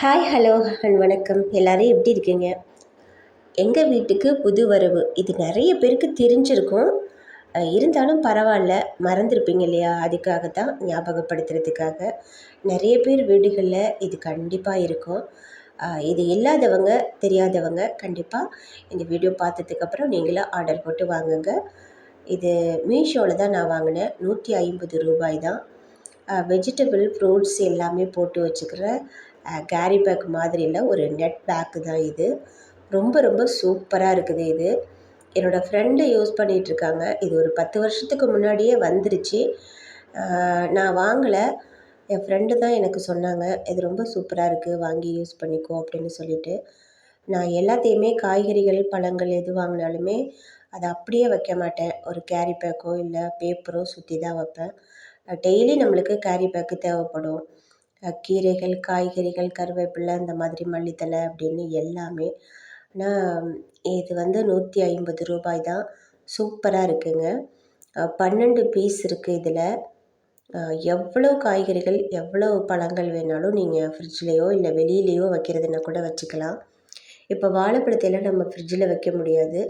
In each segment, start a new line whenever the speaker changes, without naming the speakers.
Hi hello and வணக்கம். எல்லோரும் எப்படி இருக்கீங்க? எங்கள் வீட்டுக்கு புது வரவு. இது நிறைய பேருக்கு தெரிஞ்சிருக்கும். இருந்தாலும் பரவாயில்ல. மறந்துருப்பீங்க இல்லையா? அதுக்காக தான் ஞாபகப்படுத்துறதுக்காக. நிறைய பேர் வீடுகளில் இது கண்டிப்பாக இருக்கும். இது இல்லாதவங்க தெரியாதவங்க கண்டிப்பாக இந்த வீடியோ பார்த்ததுக்கப்புறம் நீங்களும் ஆர்டர் போட்டு வாங்குங்க. இது மீஷோவில் தான் நான் வாங்கினேன். நூற்றி ஐம்பது ரூபாய் தான். வெஜிடபிள் ஃப்ரூட்ஸ் எல்லாமே போட்டு வச்சுக்கிற கேரி பேக் மாதிரி இல்லை ஒரு நெட் பேக்கு தான் இது. ரொம்ப ரொம்ப சூப்பராக இருக்குது இது. என்னோடய ஃப்ரெண்டு யூஸ் பண்ணிகிட்ருக்காங்க இது ஒரு பத்து வருஷத்துக்கு முன்னாடியே வந்துருச்சு. நான் வாங்கலை. என் ஃப்ரெண்டு தான் எனக்கு சொன்னாங்க இது ரொம்ப சூப்பராக இருக்குது வாங்கி யூஸ் பண்ணிக்கோ அப்படின்னு சொல்லிட்டு. நான் எல்லாத்தையுமே காய்கறிகள் பழங்கள் எது வாங்கினாலுமே அதை அப்படியே வைக்க மாட்டேன். ஒரு கேரி பேக்கோ இல்லை பேப்பரோ சுற்றி தான் வைப்பேன். டெய்லி நம்மளுக்கு கேரி பேக்கு தேவைப்படும். கீரைகள் காய்கறிகள் கருவேப்பிலை இந்த மாதிரி மல்லித்தழை அப்படின்னு எல்லாமே. ஆனால் இது வந்து நூற்றி ஐம்பது ரூபாய் தான். சூப்பராக இருக்குங்க. பன்னெண்டு பீஸ் இருக்குது இதில். எவ்வளோ காய்கறிகள் எவ்வளோ பழங்கள் வேணாலும் நீங்கள் ஃப்ரிட்ஜ்லேயோ இல்லை வெளியிலேயோ வைக்கிறதுனா கூட வச்சுக்கலாம். இப்போ வாழைப்பழத்தையெல்லாம் நம்ம ஃப்ரிட்ஜில் வைக்க முடியாது.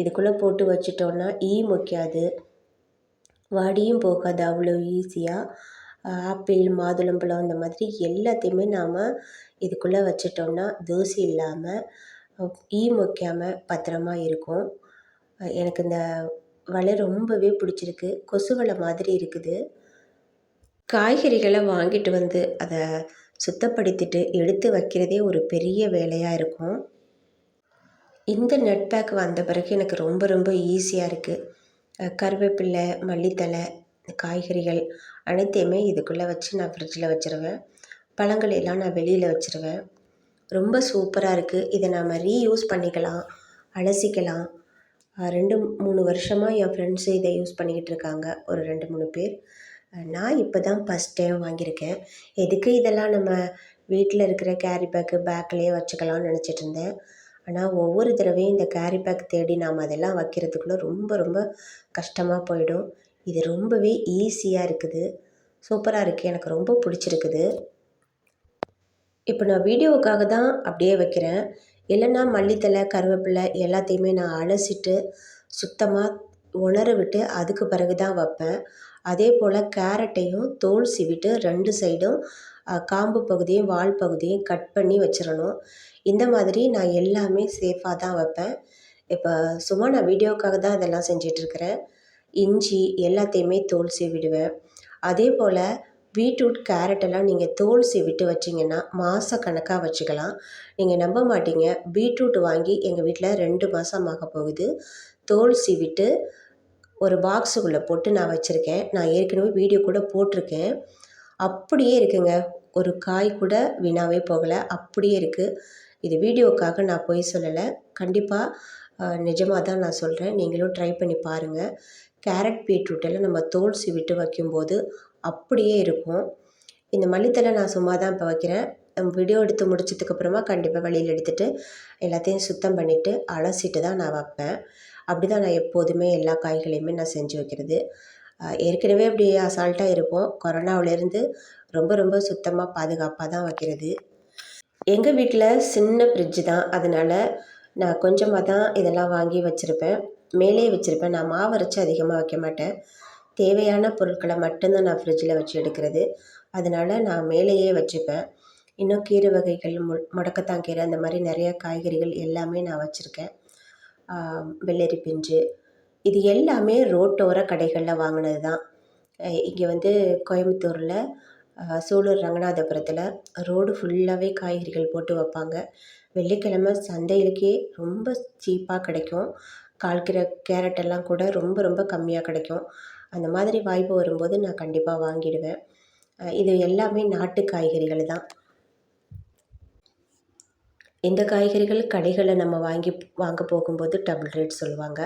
இதுக்குள்ளே போட்டு வச்சிட்டோன்னா ஈ மொக்காது வாடியும் போகாது. அவ்வளோ ஈஸியாக ஆப்பிள் மாதுளம்பழம் இந்த மாதிரி எல்லாத்தையுமே நாம் இதுக்குள்ளே வச்சிட்டோம்னா தூசி இல்லாமல் ஈ மொக்காமல் பத்திரமா இருக்கும். எனக்கு இந்த வலை ரொம்பவே பிடிச்சிருக்கு. கொசு வலை மாதிரி இருக்குது. காய்கறிகளை வாங்கிட்டு வந்து அதை சுத்தப்படுத்திட்டு எடுத்து வைக்கிறதே ஒரு பெரிய வேலையாக இருக்கும். இந்த நெட் பேக் வந்த பிறகு எனக்கு ரொம்ப ரொம்ப ஈஸியாக இருக்குது கருவேப்பிலை மல்லித்தழை இந்த காய்கறிகள் அனைத்தையுமே இதுக்குள்ளே வச்சு நான் ஃப்ரிட்ஜில் வச்சுருவேன். பழங்கள் எல்லாம் நான் வெளியில் வச்சுருவேன். ரொம்ப சூப்பராக இருக்குது இதை நாம் ரீயூஸ் பண்ணிக்கலாம். அலசிக்கலாம். ரெண்டு மூணு வருஷமாக என் ஃப்ரெண்ட்ஸு இதை யூஸ் பண்ணிக்கிட்டு இருக்காங்க. ஒரு ரெண்டு மூணு பேர். நான் இப்போ தான் ஃபஸ்ட் டைம் வாங்கியிருக்கேன். எதுக்கு இதெல்லாம் நம்ம வீட்டில் இருக்கிற கேரி பேக்கு பேக்லேயே வச்சுக்கலாம்னு நினச்சிட்டு இருந்தேன். ஆனால் ஒவ்வொரு தடவையும் இந்த கேரி பேக் தேடி நாம் அதெல்லாம் வைக்கிறதுக்குள்ளே ரொம்ப ரொம்ப கஷ்டமாக போயிடும். இது ரொம்பவே ஈஸியாக இருக்குது. சூப்பராக இருக்குது எனக்கு ரொம்ப பிடிச்சிருக்குது. இப்போ நான் வீடியோவுக்காக தான் அப்படியே வைக்கிறேன். இல்லைன்னா மல்லித்தழை கருவேப்பிலை எல்லாத்தையுமே நான் அலசிட்டு சுத்தமாக உணர விட்டு அதுக்கு பிறகு தான் வைப்பேன். அதே போல் கேரட்டையும் தோல் சிவிட்டு ரெண்டு சைடும் காம்பு பகுதியும் வால் பகுதியும் கட் பண்ணி வச்சிடணும். இந்த மாதிரி நான் எல்லாமே சேஃபாக தான் வைப்பேன். இப்போ சும்மா நான் வீடியோக்காக தான் இதெல்லாம் செஞ்சிட்ருக்கிறேன் இஞ்சி எல்லாத்தையுமே தோல் சீவிடுவேன் அதே போல் பீட்ரூட் கேரட் எல்லாம் நீங்கள் தோல் சீவிட்டு வச்சிங்கன்னா மாத கணக்காக வச்சுக்கலாம். நீங்கள் நம்ப மாட்டீங்க. பீட்ரூட் வாங்கி எங்கள் வீட்டில் ரெண்டு மாதம் ஆக போகுது. தோல் சீவிட்டு ஒரு பாக்ஸுக்குள்ளே போட்டு நான் வச்சுருக்கேன். நான் ஏற்கனவே வீடியோ கூட போட்டிருக்கேன். அப்படியே இருக்குங்க. ஒரு காய் கூட வீணாகவே போகலை. அப்படியே இருக்குது இது வீடியோக்காக நான் பொய் சொல்லலை. கண்டிப்பாக நிஜமாக தான் நான் சொல்கிறேன் நீங்களும் ட்ரை பண்ணி பாருங்கள் கேரட் பீட்ரூட்டெல்லாம் நம்ம தோல் விட்டு வைக்கும்போது அப்படியே இருக்கும். இந்த மல்லித்தழை நான் சும்மா தான் இப்போ வைக்கிறேன். நம்ம வீடியோ எடுத்து முடிச்சதுக்கப்புறமா கண்டிப்பாக வெளியில் எடுத்துகிட்டு எல்லாத்தையும் சுத்தம் பண்ணிவிட்டு அலசிட்டு தான் நான் வைப்பேன். அப்படி தான் நான் எப்போதுமே எல்லா காய்களையுமே நான் செஞ்சு வைக்கிறது. ஏற்கனவே அப்படி அசால்ட்டாக இருப்போம் கொரோனாவிலேருந்து ரொம்ப ரொம்ப சுத்தமாக பாதுகாப்பாக தான் வைக்கிறது. எங்கள் வீட்டில் சின்ன ஃப்ரிட்ஜு தான். அதனால் நான் கொஞ்சமாக தான் இதெல்லாம் வாங்கி வச்சுருப்பேன். மேலே வச்சுருப்பேன். நான் மாவு அரைச்சி அதிகமாக வைக்க மாட்டேன். தேவையான பொருட்களை மட்டும்தான் நான் ஃப்ரிட்ஜில் வச்சு எடுக்கிறது. அதனால் நான் மேலேயே வச்சுப்பேன். இன்னும் கீரை வகைகள் மு முடக்கத்தான் கீரை அந்த மாதிரி நிறைய காய்கறிகள் எல்லாமே நான் வச்சுருக்கேன். வெள்ளரி பிஞ்சு. இது எல்லாமே ரோட்டோர கடைகளில் வாங்கினது தான் இங்கே வந்து கோயம்புத்தூரில் சூலூர் ரங்கநாதபுரத்தில் ரோடு ஃபுல்லாகவே காய்கறிகள் போட்டு வைப்பாங்க. வெள்ளிக்கிழமை சந்தையிலுக்கே ரொம்ப சீப்பாக கிடைக்கும். கால் கிலோ கேரட் எல்லாம் கூட ரொம்ப ரொம்ப கம்மியாக கிடைக்கும். அந்த மாதிரி வாய்ப்பு வரும்போது நான் கண்டிப்பாக வாங்கிடுவேன். இது எல்லாமே நாட்டு காய்கறிகள் தான். இந்த காய்கறிகள் கடைகளில் நம்ம வாங்கி வாங்க போகும்போது டபுள் ரேட் சொல்லுவாங்க.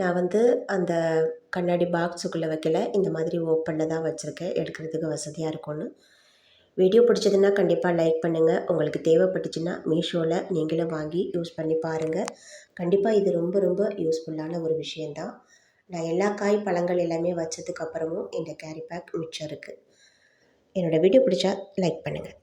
நான் வந்து அந்த கண்ணாடி பாக்ஸுக்குள்ளே வைக்கல. இந்த மாதிரி ஓப்பனில் தான் வச்சுருக்கேன். எடுக்கிறதுக்கு வசதியாக இருக்கும்னு. வீடியோ பிடிச்சதுன்னா கண்டிப்பாக லைக் பண்ணுங்கள் உங்களுக்கு தேவைப்பட்டுச்சுன்னா மீஷோவில் நீங்களும் வாங்கி யூஸ் பண்ணி பாருங்கள் கண்டிப்பாக இது ரொம்ப ரொம்ப யூஸ்ஃபுல்லான ஒரு விஷயந்தான் நான் எல்லா காய் பழங்கள் எல்லாமே வச்சதுக்கப்புறமும் இந்த கேரி பேக் மிச்சம் இருக்குது என்னோடய வீடியோ பிடிச்சா லைக் பண்ணுங்கள்